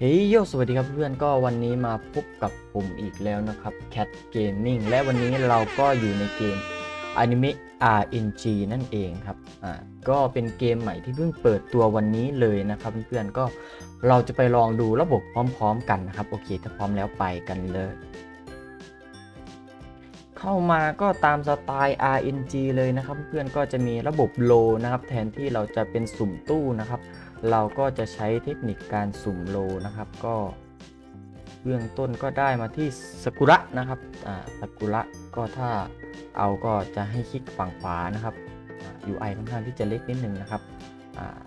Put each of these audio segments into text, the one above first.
เฮ้ยโยสวัสดีครับเพื่อนก็วันนี้มาพบกับผมอีกแล้วนะครับ Cat Gaming และวันนี้เราก็อยู่ในเกม Anime RNG นั่นเองครับอ่าก็เป็นเกมใหม่ที่เพิ่งเปิดตัววันนี้เลยนะครับเพื่อนๆก็เราจะไปลองดูระบบพร้อมๆ กันนะครับ โอเคถ้าพร้อมแล้วไปกันเลย เข้ามาก็ตามสไตล์ RNG เลยนะครับ เพื่อนก็จะมีระบบโลนะครับ แทนที่เราจะเป็นสุ่มตู้นะครับ เราก็จะใช้เทคนิคการสุ่มโลนะครับ ก็เบื้องต้นก็ได้มาที่สกุระนะครับอ่าสกุระก็ถ้าเอาก็จะให้คลิกฝั่งขวานะครับ UI ค่อนข้างที่จะเล็กนิดนึงนะครับ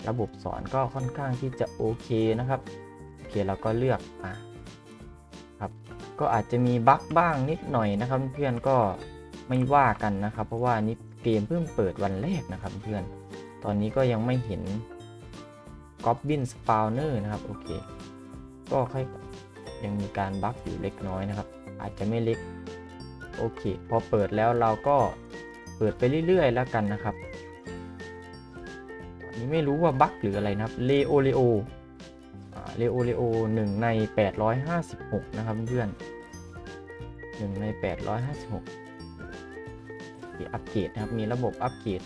ระบบสอนก็ค่อนข้างที่จะโอเคนะครับโอเคเราก็เลือกอ่าครับก็อาจจะมีบั๊กบ้างนิดหน่อยนะครับ เพื่อนก็ไม่ว่ากันนะครับ เพราะว่านี่เกมเพิ่งเปิดวันแรกนะครับ เพื่อนตอนนี้ก็ยังไม่เห็น Goblin Spawner นะครับโอเค ก็ค่อยยังมีการบั๊กอยู่เล็กน้อยนะครับ อาจจะไม่เล็ก โอเค พอเปิดแล้วเราก็เปิดไปเรื่อยๆ แล้วกันนะครับตอนนี้ไม่รู้ว่าบั๊กหรืออะไรนะครับเลโอเลโอเลโอเลโอหนึ่งใน 856 นะครับเพื่อนหนึ่งใน 856ที่อัปเกรดนะครับ มีระบบอัปเกรด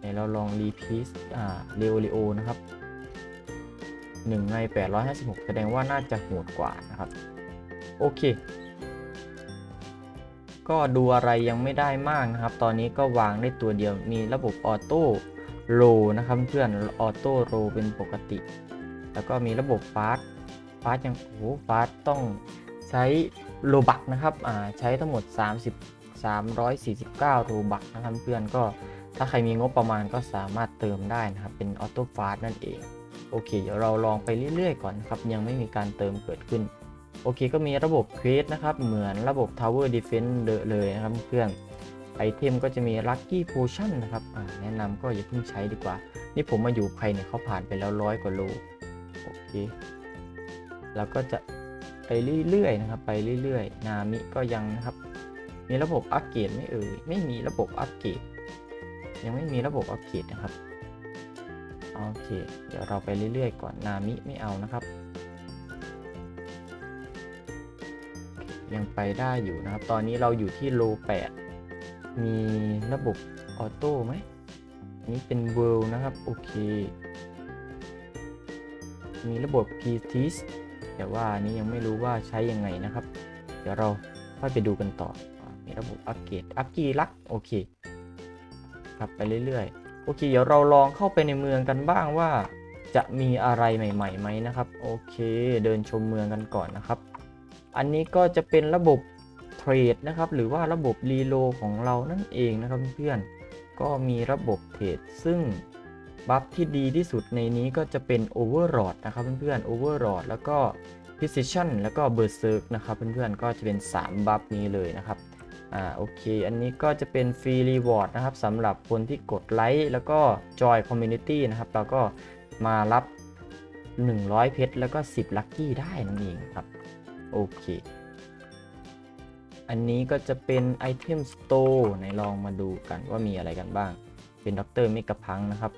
ในเราลองรีพีสอ่าเลโอเลโอนะครับ 1 ใน 856 แสดงว่าน่าจะโหดกว่านะครับ โอเค ก็ดูอะไรยังไม่ได้มากนะครับ ตอนนี้ก็วางได้ตัวเดียวมีระบบออโต้โรนะครับเพื่อนออโต้โรเป็นปกติ แล้วก็มีระบบฟาสฟาสยังโอ้ฟาสต้องใช้โลบักนะครับอ่าใช้ทั้งหมด 30 349โลบักนะครับเพื่อนก็ถ้าใครมีงบประมาณก็สามารถเติมได้นะครับ เป็นออโต้ฟาสนั่นเอง อเค เดี๋ยวเราลองไปเรื่อยๆ ก่อนนะครับ ยังไม่มีการเติมเกิดขึ้น โอเค ก็มีระบบเควสนะครับ เหมือนระบบ Tower Defense เลยนะครับเพื่อนไอเทมก็จะมี Lucky Potion นะครับแนะนำก็อย่าเพิ่งใช้ดีกว่า นี่ผมมาอยู่ใครเนี่ยเขาผ่านไปแล้วร้อยกว่าโล โอเค แล้วก็จะไปเรื่อยๆนะครับ ไปเรื่อยๆ นามิก็ยังนะครับ มีระบบอัปเกรดไม่เอ่ย ไม่มีระบบอัปเกรด ยังไม่มีระบบอัปเกรดนะครับ โอเค เดี๋ยวเราไปเรื่อยๆ ก่อน นามิไม่เอานะครับ ยังไปได้อยู่นะครับ ตอนนี้เราอยู่ที่โล8มีระบบออโต้ไหมอันนี้เป็นเวิลด์นะครับ โอเค มีระบบ p t s แต่ว่านี้ยังไม่รู้ว่าใช้ยังไงนะครับ เดี๋ยวเราค่อยไปดูกันต่อ มีระบบอัปเกรดอัปกีลัก โอเคครับไปเรื่อยๆ โอเค เดี๋ยวเราลองเข้าไปในเมืองกันบ้างว่า จะมีอะไรใหม่ๆไหมนะครับ โอเค เดินชมเมืองกันก่อนนะครับ อันนี้ก็จะเป็นระบบเทรดนะครับ หรือว่าระบบรีโลของเรานั่นเองนะครับเพื่อนๆก็มีระบบเทรดซึ่งบัฟที่ดีที่สุดในนี้ก็จะเป็น Overlord นะครับเพื่อนๆ Overlord แล้วก็ Precision แล้วก็ Berserk นะครับเพื่อนๆ ก็จะเป็น 3 บัฟนี้เลยนะครับ อ่าโอเค อันนี้ก็จะเป็นฟรีรีวอร์ดนะครับสำหรับคนที่กดไลค์แล้วก็จอยคอมมูนิตี้นะครับเราก็มารับ 100 เพชรแล้วก็ 10 ลัคกี้ได้นั่นเองครับ โอเค อันนี้ก็จะเป็นไอเทมสโตร์ไหนลองมาดูกันว่ามีอะไรกันบ้าง เป็นด็อกเตอร์เมกะพังนะครับ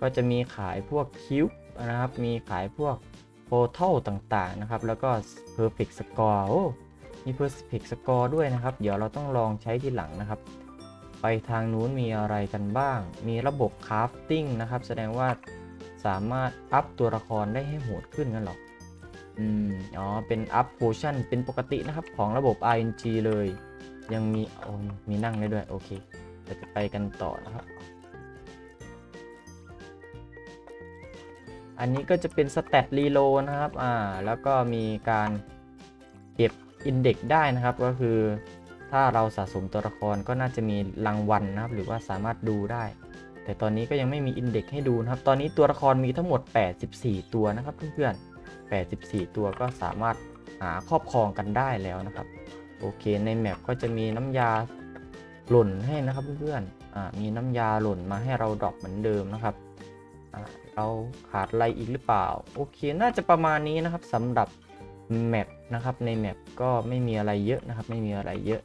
ก็จะมีขายพวกคิวนะครับ มีขายพวกโพเทลต่างๆนะครับ แล้วก็ Perfect Score โอ้ มี Perfect Score ด้วยนะครับ เดี๋ยวเราต้องลองใช้ทีหลังนะครับ ไปทางนู้นมีอะไรกันบ้าง มีระบบ Crafting นะครับ แสดงว่าสามารถอัพตัวละครได้ให้โหดขึ้นกันหรออืมอ๋อ เป็นอัพโพชั่นเป็นปกตินะครับ ของระบบ RNG เลย ยังมีโอ้มีนั่งได้ด้วย โอเคเราจะไปกันต่อนะครับ อันนี้ก็จะเป็นสเตตรีโลนะครับ อ่า แล้วก็มีการเก็บ อินเด็กได้นะครับก็คือถ้าเราสะสมตัวละครก็น่าจะมีรางวัลนะครับ หรือว่าสามารถดูได้ แต่ตอนนี้ก็ยังไม่มีอินเด็กให้ดูนะครับ ตอนนี้ตัวละครมีทั้งหมด 84 ตัวนะครับเพื่อนๆ84 ตัวก็สามารถหาครอบครองกันได้แล้วนะครับ โอเคในแมปก็จะมีน้ำยาหล่นให้นะครับเพื่อนๆมีน้ำยาหล่นมาให้เราดรอปเหมือนเดิมนะครับเราขาดอะไรอีกหรือเปล่า โอเคน่าจะประมาณนี้นะครับสำหรับ แมปนะครับในแมปก็ไม่มีอะไรเยอะนะครับ ไม่มีอะไรเยอะ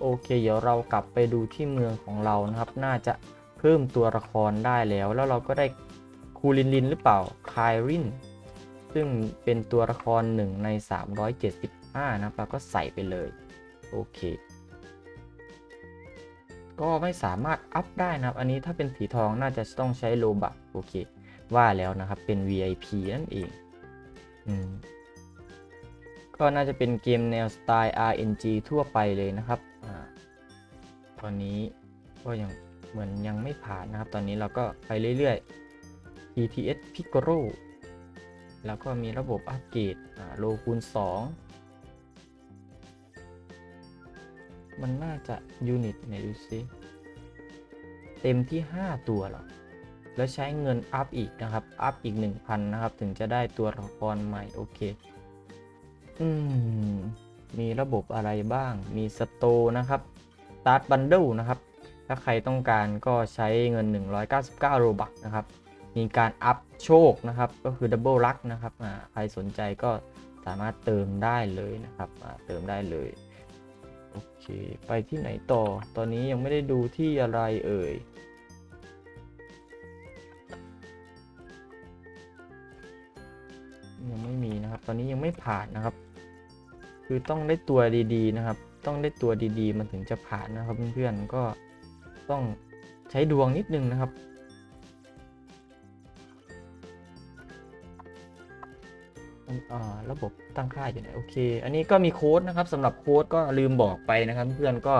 โอเค เดี๋ยวเรากลับไปดูที่เมืองของเรานะครับ น่าจะเพิ่มตัวละครได้แล้ว แล้วเราก็ได้คูลินลินหรือเปล่าคายรินซึ่งเป็นตัวละครหนึ่งใน 375 นะครับเราก็ใส่ไปเลย โอเค ก็ไม่สามารถอัพได้นะครับ อันนี้ถ้าเป็นสีทองน่าจะต้องใช้โลบักโอเค ว่าแล้วนะครับเป็น VIP นั่นเอง อืม ก็น่าจะเป็นเกมแนวสไตล์ RNG ทั่วไปเลยนะครับอตอนนี้ก็ยังเหมือนยังไม่ผ่านนะครับ ตอนนี้เราก็ไปเรื่อยๆ ETS Piccolo แล้วก็มีระบบอัปเกรดโลคูณ 2 มันน่าจะยูนิตไหนดูซิ เต็มที่ 5 ตัวหรอ แล้วใช้เงินอัพอีกนะครับ อัพอีก 1,000 นะครับ ถึงจะได้ตัวละครใหม่ โอเค อืม มีระบบอะไรบ้าง มีสโตนะครับ s t a r t Bundle นะครับ ถ้าใครต้องการก็ใช้เงิน 199 โรบักนะครับ มีการอัพโชคนะครับ ก็คือ Double Luck นะครับ ใครสนใจก็สามารถเติมได้เลยนะครับ เติมได้เลย โอเค ไปที่ไหนต่อ ตอนนี้ยังไม่ได้ดูที่อะไรเอ่ยยังไม่ ตอนนี้ยังไม่ผ่านนะครับ คือต้องได้ตัวดีๆนะครับ ต้องได้ตัวดีๆ มันถึงจะผ่านนะครับเพื่อนๆก็ต้องใช้ดวงนิดนึงนะครับระบบตั้งค่าอยู่ไหนโอเค อันนี้ก็มีโค้ดนะครับสำหรับโค้ดก็ลืมบอกไปนะครับ เพื่อนก็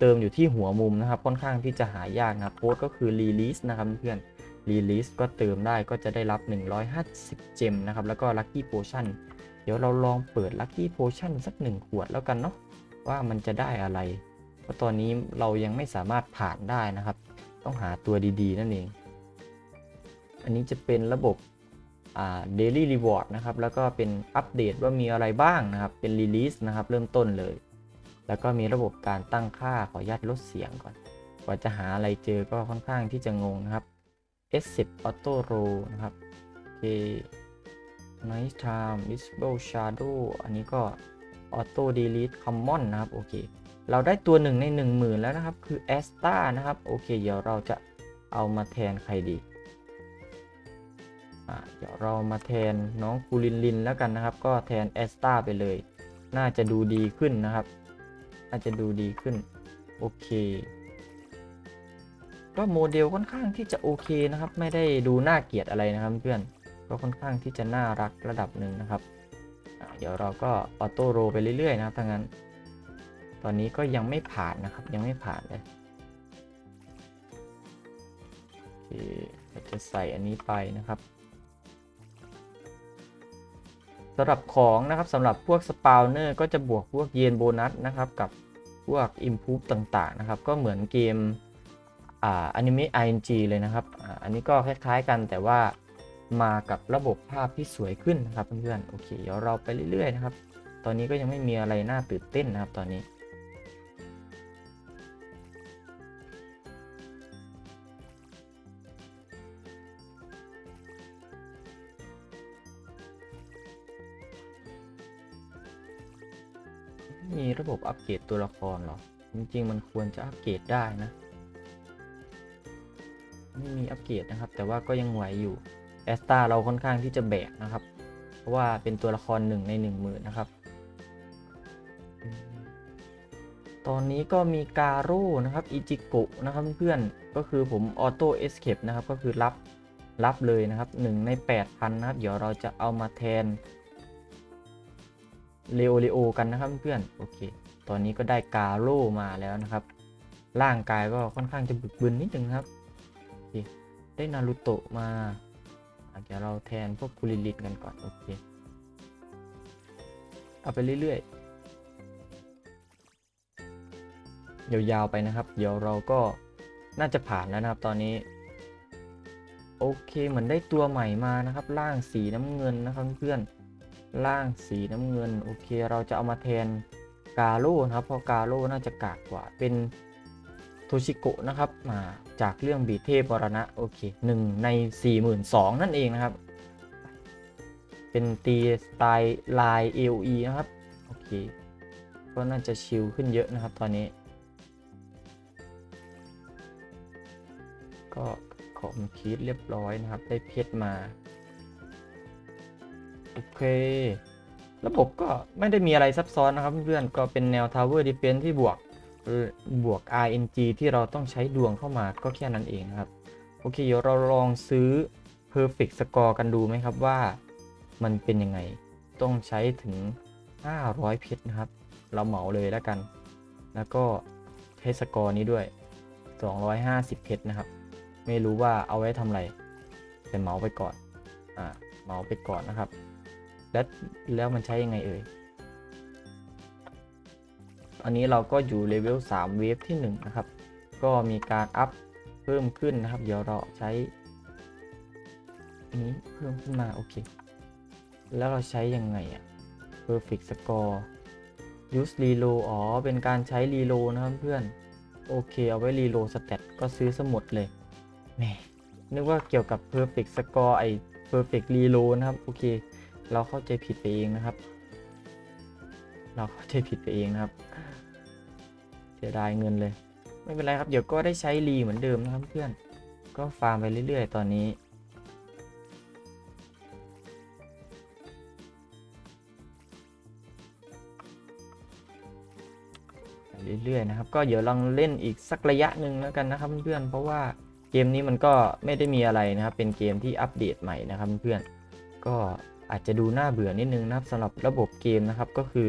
เติมอยู่ที่หัวมุมนะครับ ค่อนข้างที่จะหายากนะครับโค้ดก็คือ release นะครับเพื่อน release ก็เติมได้ก็จะได้รับ 150 เจมนะครับ แล้วก็ lucky potion เดี๋ยวเราลองเปิด lucky potion สักหนึ่งขวดแล้วกันเนาะว่ามันจะได้อะไร เพราะตอนนี้เรายังไม่สามารถผ่านได้นะครับ ต้องหาตัวดีๆ นั่นเอง อันนี้จะเป็นระบบอ่า daily reward นะครับ แล้วก็เป็นอัปเดตว่ามีอะไรบ้างนะครับ เป็น release นะครับ เริ่มต้นเลย แล้วก็มีระบบการตั้งค่าขออนุญาตลดเสียงก่อน กว่าจะหาอะไรเจอก็ค่อนข้างที่จะงงนะครับ S10 Auto Roll นะครับ โอเค Night Time Visible Shadow อันนี้ก็ Auto Delete Common นะครับ โอเค เราได้ตัวหนึ่งใน 10,000 แล้วนะครับ คือ a s t a นะครับ โอเค เดี๋ยวเราจะเอามาแทนใครดี เดี๋ยวเรามาแทนน้องคูลินลินแล้วกันนะครับ ก็แทน a s t a ไปเลย น่าจะดูดีขึ้นนะครับ น่าจะดูดีขึ้น โอเคก็โมเดลค่อนข้างที่จะโอเคนะครับ ไม่ได้ดูน่าเกลียดอะไรนะครับเพื่อน ก็ค่อนข้างที่จะน่ารักระดับหนึ่งนะครับเดี๋ยวเราก็ออโต้โรไปเรื่อยๆนะครับถ้างั้น ตอนนี้ก็ยังไม่ผ่านนะครับยังไม่ผ่านเลยเราจะใส่อันนี้ไปนะครับสำหรับของนะครับสำหรับพวกสปาวเนอร์ก็จะบวกพวกเยนโบนัสนะครับกับพวกอิมพูฟต่างๆนะครับ ก็เหมือนเกมอ่าอนิเมะ ING เลยนะครับออันนี้ก็คล้ายๆกันแต่ว่า มากับระบบภาพที่สวยขึ้นนะครับเพื่อนๆโอเคเดี๋ยวเราไปเรื่อยๆนะครับ ตอนนี้ก็ยังไม่มีอะไรน่าตื่นเต้นนะครับตอนนี้มีระบบอัปเกรดตัวละครหรอ จริงๆ มันควรจะอัปเกรดได้นะ ไม่มีอัปเกรดนะครับ แต่ว่าก็ยังไหวอยู่ อสตาเราค่อนข้างที่จะแบกนะครับ เพราะว่าเป็นตัวละครหนึ่งในหนึ่งหมื่นนะครับ ตอนนี้ก็มีการูนะครับอิจิโกะนะครับเพื่อนก็คือผมออโต้เอสเคปนะครับก็คือรับรับเลยนะครับหนึ่งใน 8,000 นะครับ เดี๋ยวเราจะเอามาแทนเลโอเลโอกันนะครับเพื่อนโอเค ตอนนี้ก็ได้กาโร่มาแล้วนะครับ ร่างกายก็ค่อนข้างจะบึกบึนนิดนึงครับ ได้นารูโตะมา เดี๋ยวเราแทนพวกคุริลินกันก่อน โอเค เอาไปเรื่อยๆ ยาวๆไปนะครับ เดี๋ยวเราก็น่าจะผ่านแล้วนะครับตอนนี้ โอเคเหมือนได้ตัวใหม่มานะครับร่างสีน้ำเงินนะครับเพื่อนล่างสีน้ำเงิน โอเค เราจะเอามาแทนกาโร่นะครับ เพราะกาโร่น่าจะกากกว่าเป็น โทชิโกะนะครับมาจากเรื่องบีเทพวรณะโอเคหนึ่งใน 42,000 นั่นเองนะครับ เป็นตีสไตล์ลาย AOE นะครับ โอเค ก็น่าจะชิลขึ้นเยอะนะครับตอนนี้ ก็ของคีดเรียบร้อยนะครับ ได้เพชรมา โอเคระบบก็ไม่ได้มีอะไรซับซ้อนนะครับเพื่อนๆก็เป็นแนว Tower Defense ที่บวก บวก RNG ที่เราต้องใช้ดวงเข้ามาก็แค่นั้นเองนะครับ โอเค เดี๋ยวเราลองซื้อ Perfect Score กันดูไหมครับว่ามันเป็นยังไง ต้องใช้ถึง 500 เพชรนะครับ เราเหมาเลยแล้วกัน แล้วก็ใช้สกอร์นี้ด้วย 250 เพชรนะครับ ไม่รู้ว่าเอาไว้ทำอะไรแต่เหมาไปก่อน อ่า เหมาไปก่อนนะครับ แล้วแล้วมันใช้ยังไงเอ่ย อันนี้เราก็อยู่เลเวล3เวฟที่1นะครับ ก็มีการอัพเพิ่มขึ้นนะครับ เดี๋ยวเราใช้อันนี้เพิ่มขึ้นมาโอเค แล้วเราใช้ยังไงอะ perfect score use reload อ๋อ เป็นการใช้ reload นะครับเพื่อน โอเค เอาไว้ reload stat ก็ซื้อสมุดเลยแหมนึกว่าเกี่ยวกับ perfect score ไอ้ perfect reload นะครับ โอเค เราเข้าใจผิดไปเองนะครับ เราเข้าใจผิดไปเองนะครับ เสียดายเงินเลย ไม่เป็นไรครับ เดี๋ยวก็ได้ใช้รีเหมือนเดิมนะครับเพื่อน ก็ฟาร์มไปเรื่อย ๆ ตอนนี้ เรื่อยๆนะครับ ก็เดี๋ยวลองเล่นอีกสักระยะหนึ่งแล้วกันนะครับเพื่อน เพราะว่าเกมนี้มันก็ไม่ได้มีอะไรนะครับ เป็นเกมที่อัปเดตใหม่นะครับเพื่อน ก็อาจจะดูน่าเบื่อนิดนึงนะครับสำหรับระบบเกมนะครับก็คือ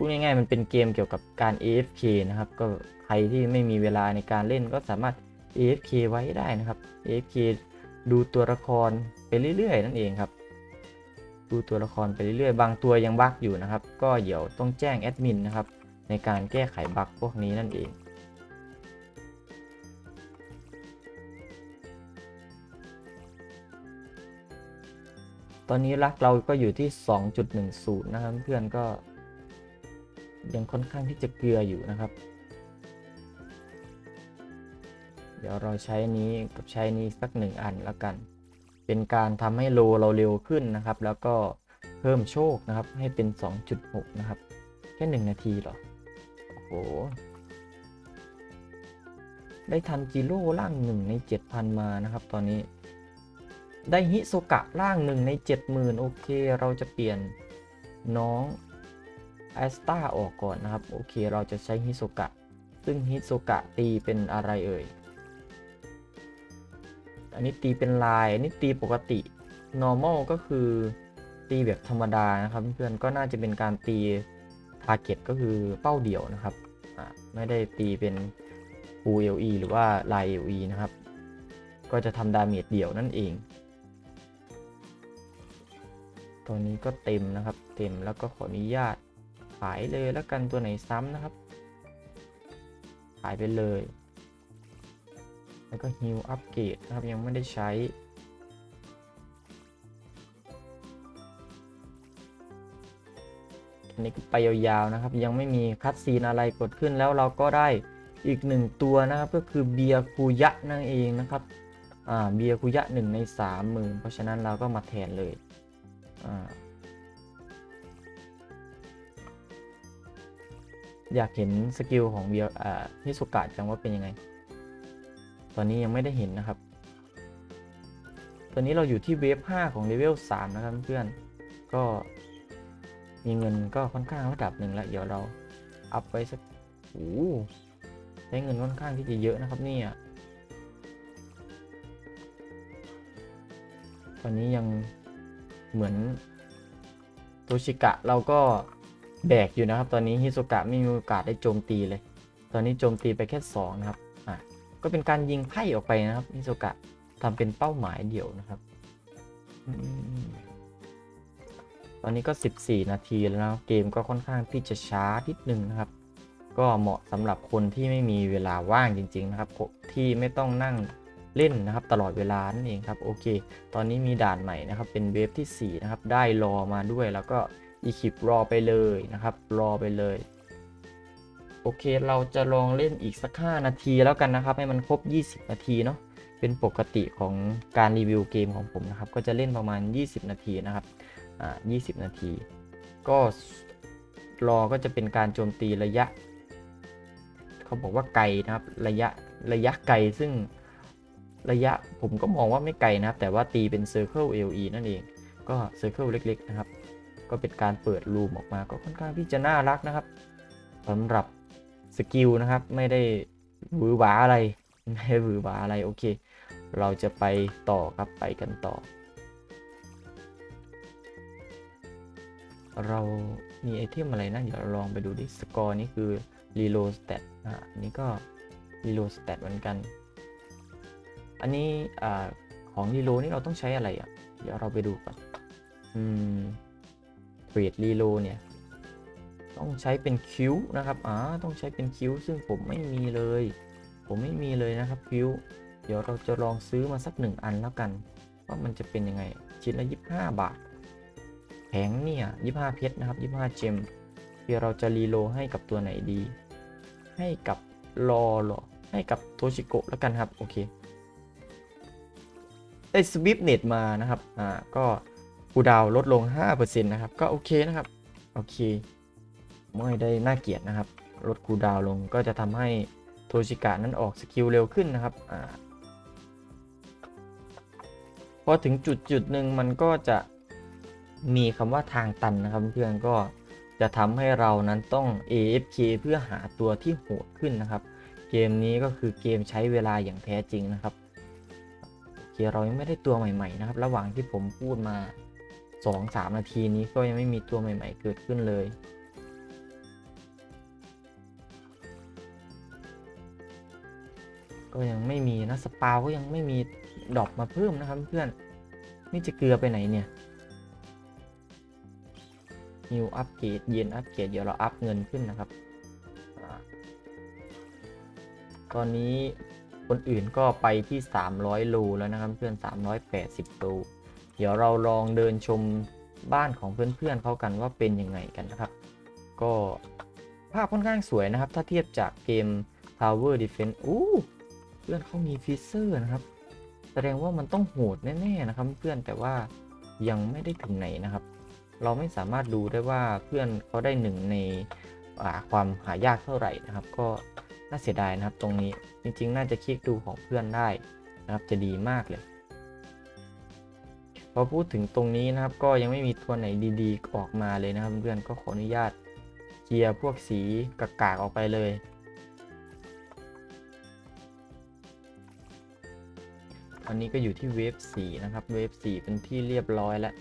พูดง่ายๆมันเป็นเกมเกี่ยวกับการ AFK นะครับ ก็ใครที่ไม่มีเวลาในการเล่นก็สามารถ AFK ไว้ได้นะครับ AFK ดูตัวละครไปเรื่อยๆ นั่นเองครับ ดูตัวละครไปเรื่อยๆ บางตัวยังบั๊กอยู่นะครับ ก็เดี๋ยวต้องแจ้งแอดมินนะครับ ในการแก้ไขบั๊กพวกนี้นั่นเองตอนนี้รักเราก็อยู่ที่ 2.10 นะครับ เพื่อนก็ ยังค่อนข้างที่จะเกลืออยู่นะครับ เดี๋ยวเราใช้นี้กับใช้นี้สักหนึ่งอันแล้วกัน เป็นการทำให้โลเราเร็วขึ้นนะครับ แล้วก็เพิ่มโชคนะครับ ให้เป็น 2.6 นะครับ แค่ 1 นาทีหรอ โอ้โห ได้ทันจิโร่ร่างหนึ่งใน 7,000 มานะครับ ตอนนี้ ได้ฮิโซกะร่างหนึ่งใน 70,000 โอเค เราจะเปลี่ยนน้อง แอสตาออกก่อนนะครับ โอเคเราจะใช้ฮิโซกะ ซึ่งฮิโซกะตีเป็นอะไรเอ่ย อันนี้ตีเป็นลาย อันนี้ตีปกติ normal ก็คือตีแบบธรรมดานะครับ เพื่อนก็น่าจะเป็นการตี target ก็คือเป้าเดี่ยวนะครับ ไม่ได้ตีเป็น full LE หรือว่าลาย LE นะครับ ก็จะทำดาเมจเดี่ยวนั่นเองตัวนี้ก็เต็มนะครับ เต็มแล้วก็ขออนุญาต ขายเลยแล้วกันตัวไหนซ้ำนะครับ ขายไปเลย แล้วก็ฮิลอัปเกรดนะครับยังไม่ได้ใช้อันนี้ก็ไปยาวๆนะครับ ยังไม่มีคัดซีนอะไรกดขึ้นแล้วเราก็ได้อีกหนึ่งตัวนะครับก็คือเบียคูยะนั่นเองนะครับอ่าเบียคูยะหนึ่งในสามหมื่นเพราะฉะนั้นเราก็มาแทนเลยอ่า อยากเห็นสกิลของเบียนิสุกะจังว่าเป็นยังไง ตอนนี้ยังไม่ได้เห็นนะครับ ตอนนี้เราอยู่ที่เวฟ5ของเลเวล3นะครับเพื่อน ก็มีเงินก็ค่อนข้างระดับหนึ่งแล้วเดี๋ยวเราอัพไว้สักโอ้ใช้เงินค่อนข้างที่จะเยอะนะครับเนี่ย ตอนนี้ยังเหมือนโตชิกะเราก็ แบกอยู่นะครับ ตอนนี้ฮิโซกะไม่มีโอกาสได้โจมตีเลย ตอนนี้โจมตีไปแค่2นะครับอะก็เป็นการยิงไพ่ออกไปนะครับฮิโซกะทำเป็นเป้าหมายเดี่ยวนะครับอตอนนี้ก็ 14 นาทีแล้วนะเกมก็ค่อนข้างที่จะช้านิดนึงนะครับ ก็เหมาะสำหรับคนที่ไม่มีเวลาว่างจริง ๆ นะครับ ที่ไม่ต้องนั่งเล่นนะครับ ตลอดเวลานั่นเองครับโอเค ตอนนี้มีด่านใหม่นะครับ เป็นเวฟที่ 4 นะครับ ได้รอมาด้วยแล้วก็ อีคิปรอไปเลยนะครับ รอไปเลย โอเคเราจะลองเล่นอีกสัก 5 นาทีแล้วกันนะครับ ให้มันครบ 20 นาทีเนาะเป็นปกติของการรีวิวเกมของผมนะครับ ก็จะเล่นประมาณ 20 นาทีนะครับอ่า20 นาที ก็รอก็จะเป็นการโจมตีระยะ เขาบอกว่าไกลนะครับ ระยะระยะไกลซึ่งระยะผมก็มองว่าไม่ไกลนะครับ แต่ว่าตีเป็น Circle LE นั่นเอง ก็ Circle เล็ก ๆ นะครับ ก็เป็นการเปิดรูมออกมาก็ค่อนข้างที่จะน่ารักนะครับสำหรับสกิลนะครับไม่ได้หวือหวาอะไรไม่ได้หวือหวาอะไรโอเค เราจะไปต่อครับไปกันต่อ เรามีไอเทมอะไรนะเดี๋ยวเราลองไปดูดิสกอร์นี่คือรีโลสเตตอะนนี้ก็รีโลสเตตเหมือนกัน อันนี้อ่าของรีโลนี่เราต้องใช้อะไรอะ เดี๋ยวเราไปดูก่อนอืม เทรดรีโลเนี่ย ต้องใช้เป็นคิวนะครับอ่าต้องใช้เป็นคิวซึ่งผมไม่มีเลย ผมไม่มีเลยนะครับคิวเดี๋ยวเราจะลองซื้อมาสักหนึ่งอันแล้วกัน ว่ามันจะเป็นยังไง ชิ้นละ 25 บาทแผงเนี่ย 25 เพชรนะครับ 25 เจมเดี๋ยวเราจะรีโลให้กับตัวไหนดี ให้กับรอหรอ ให้กับโทชิโกะแล้วกันครับ โอเค ได้สวิปเน็ตมานะครับ อ่า ก็ คูดาวลดลง 5%นะครับ ก็โอเคนะครับ โอเค ไม่ได้น่าเกลียดนะครับ ลดคูดาวลงก็จะทำให้โทชิกะนั้นออกสกิลเร็วขึ้นนะครับอพอถึงจุดจุดหนึ่งมันก็จะมีคำว่าทางตันนะครับเพื่อนก็จะทำให้เรานั้นต้อง AFK เพื่อหาตัวที่โหดขึ้นนะครับ เกมนี้ก็คือเกมใช้เวลาอย่างแท้จริงนะครับโอเคเรายังไม่ได้ตัวใหม่ ๆ นะครับ ระหว่างที่ผมพูดมา 2-3 นาทีนี้ก็ยังไม่มีตัวใหม่ ๆ เกิดขึ้นเลย ก็ยังไม่มีนะสปาวก็ยังไม่มีดอปมาเพิ่มนะครับเพื่อนนี่จะเกลือไปไหนเนี่ยนิวอัปเกรดเย็นอัปเกรดเดี๋ยวเราอัพเงินขึ้นนะครับตอนนี้คนอื่นก็ไปที่ 300 โลแล้วนะครับเพื่อน 380 โล เดี๋ยวเราลองเดินชมบ้านของเพื่อนๆเขากันว่าเป็นยังไงกันนะครับ ก็ภาพค่อนข้างสวยนะครับ ถ้าเทียบจากเกม Tower Defense อู้เพื่อนเขามีฟิเซอร์นะครับ แสดงว่ามันต้องโหดแน่ๆนะครับเพื่อนแต่ว่ายังไม่ได้ถึงไหนนะครับ เราไม่สามารถดูได้ว่าเพื่อนเขาได้หนึ่งในความหายากเท่าไหร่นะครับ ก็น่าเสียดายนะครับตรงนี้จริงๆ น่าจะคลิกดูของเพื่อนได้นะครับจะดีมากเลย อพูดถึงตรงนี้นะครับ ก็ยังไม่มีตัวไหนดีๆ ออกมาเลยนะครับเพื่อนก็ขออนุญาตเคลียร์พวกสีกากๆออกไปเลย อันนี้ก็อยู่ที่เวฟ4นะครับ เวฟ4เป็นที่เรียบร้อยแล้ว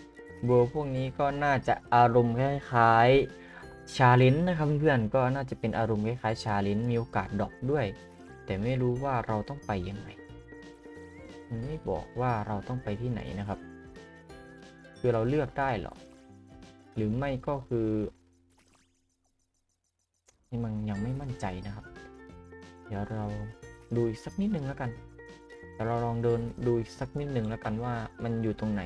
เบอร์พวกนี้ก็น่าจะอารมณ์คล้ายๆชาเลนนะครับเพื่อนๆก็น่าจะเป็นอารมณ์คล้ายๆชาเลนมีโอกาสดรอปด้วย แต่ไม่รู้ว่าเราต้องไปยังไงมันไม่บอกว่าเราต้องไปที่ไหนนะครับ คือเราเลือกได้หรอ หรือไม่ก็คือนี่มันยังไม่มั่นใจนะครับ เดี๋ยวเราดูอีกสักนิดนึงแล้วกันเดี๋ยวเราลองเดินดูอีกสักนิดหนึ่งแล้วกันว่ามันอยู่ตรงไหน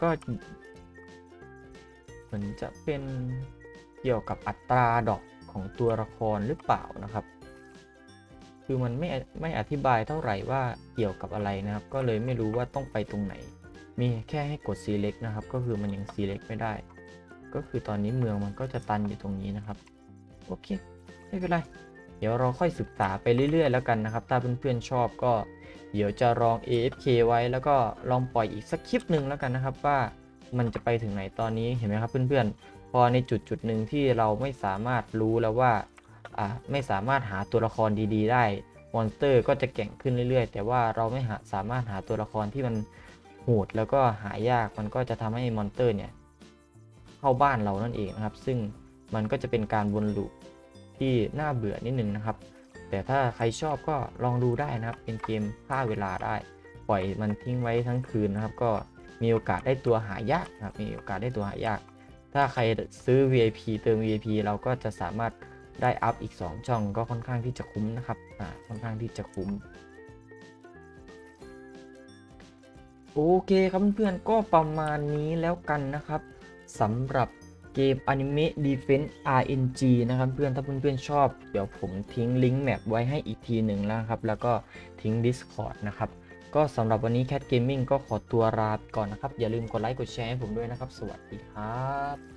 ก็เหมือนจะเป็นเกี่ยวกับอัตราดอกของตัวละครหรือเปล่านะครับ คือมันไม่ไม่อธิบายเท่าไหร่ว่าเกี่ยวกับอะไรนะครับ ก็เลยไม่รู้ว่าต้องไปตรงไหน มีแค่ให้กด select นะครับ ก็คือมันยัง select ไม่ได้ ก็คือตอนนี้เมืองมันก็จะตันอยู่ตรงนี้นะครับ โอเค ไม่เป็นไร เดี๋ยวเราค่อยศึกษาไปเรื่อยๆ แล้วกันนะครับ ถ้าเพื่อนๆชอบก็ เดี๋ยวจะลอง AFK ไว้แล้วก็ลองปล่อยอีกสักคลิปหนึ่งแล้วกันนะครับว่ามันจะไปถึงไหนตอนนี้เห็นไหมครับเพื่อนๆ พอในจุดจุดหนึ่งที่เราไม่สามารถรู้แล้วว่า ไม่สามารถหาตัวละครดี ๆ ได้ มอนสเตอร์ก็จะแก่งขึ้นเรื่อย ๆ แต่ว่าเราไม่าสามารถหาตัวละครที่มันโหดแล้วก็หายากมันก็จะทำให้มอนสเตอร์เนี่ยเข้าบ้านเรานั่นเองนะครับ ซึ่งมันก็จะเป็นการวนลูปที่น่าเบื่อนิดนึงนะครับ แต่ถ้าใครชอบก็ลองดูได้นะครับ เป็นเกมฆ่าเวลาได้ ปล่อยมันทิ้งไว้ทั้งคืนนะครับ ก็มีโอกาสได้ตัวหายากนะครับ มีโอกาสได้ตัวหายาก ถ้าใครซื้อ VIP เติม VIP เราก็จะสามารถ ได้อัพอีก 2 ช่องก็ค่อนข้างที่จะคุ้มนะครับอ่าค่อนข้างที่จะคุ้มโอเคครับเพื่อนๆก็ประมาณนี้แล้วกันนะครับสำหรับเกม Anime Defense RNG นะครับเพื่อนถ้าเพื่อนๆชอบ เดี๋ยวผมทิ้งลิงก์แมปไว้ให้อีกทีหนึ่งแล้วครับ แล้วก็ทิ้ง Discord นะครับ ก็สำหรับวันนี้ Cat Gaming ก็ขอตัวลาไปก่อนนะครับ อย่าลืมกดไลค์กดแชร์ให้ผมด้วยนะครับ สวัสดีครับ